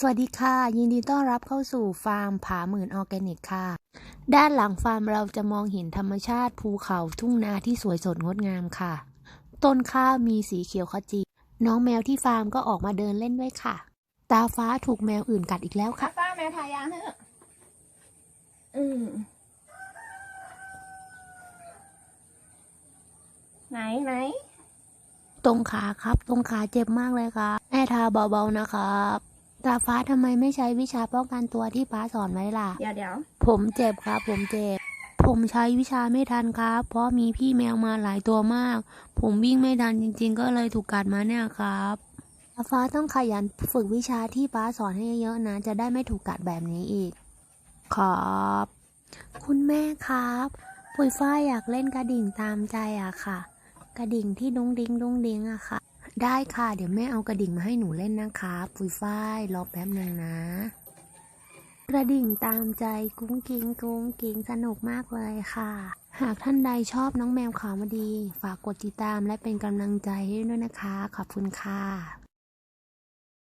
สวัสดีค่ะ ยินดีต้อนรับเข้าสู่ฟาร์มผาหมื่นออร์แกนิกค่ะ ด้านหลังฟาร์มเราจะมองเห็นธรรมชาติภูเขาทุ่งนาที่สวยสดงดงามค่ะ ต้นข้าวมีสีเขียวขจี น้องแมวที่ฟาร์มก็ออกมาเดินเล่นด้วยค่ะ ตาฟ้าถูกแมวอื่นกัดอีกแล้วค่ะป้าแมวทายางเถอะอืมไหนไหนตรงขาครับ ตรงขาเจ็บมากเลยครับแม่ทาเบาๆนะครับ ตาฟ้าทำไมไม่ใช้วิชาป้องกันตัวที่ป้าสอนไว้ล่ะ เดี๋ยวเดี๋ยวผมเจ็บครับ ผมเจ็บ ผมใช้วิชาไม่ทันครับ เพราะมีพี่แมวมาหลายตัวมาก ผมวิ่งไม่ทันจริง ๆ ก็เลยถูกกัดมาเนี่ยครับฟ้าต้องขยันฝึกวิชาที่ป้าสอนให้เยอะๆนะ จะได้ไม่ถูกกัดแบบนี้อีก ครับ คุณแม่ครับปุยฝ้ายอยากเล่นกระดิ่งตามใจอะค่ะ กระดิ่งที่ดุงดิงดุงดิงอะค่ะ ได้ค่ะ เดี๋ยวแม่เอากระดิ่งมาให้หนูเล่นนะคะปุยฝ้ายรอแป๊บหนึ่งนะ กระดิ่งตามใจกุ้งกิ้งกุ้งกิ้งสนุกมากเลยค่ะ หากท่านใดชอบน้องแมวขาวมาดี ฝากกดติดตามและเป็นกำลังใจให้ด้วยนะคะ ขอบคุณค่ะ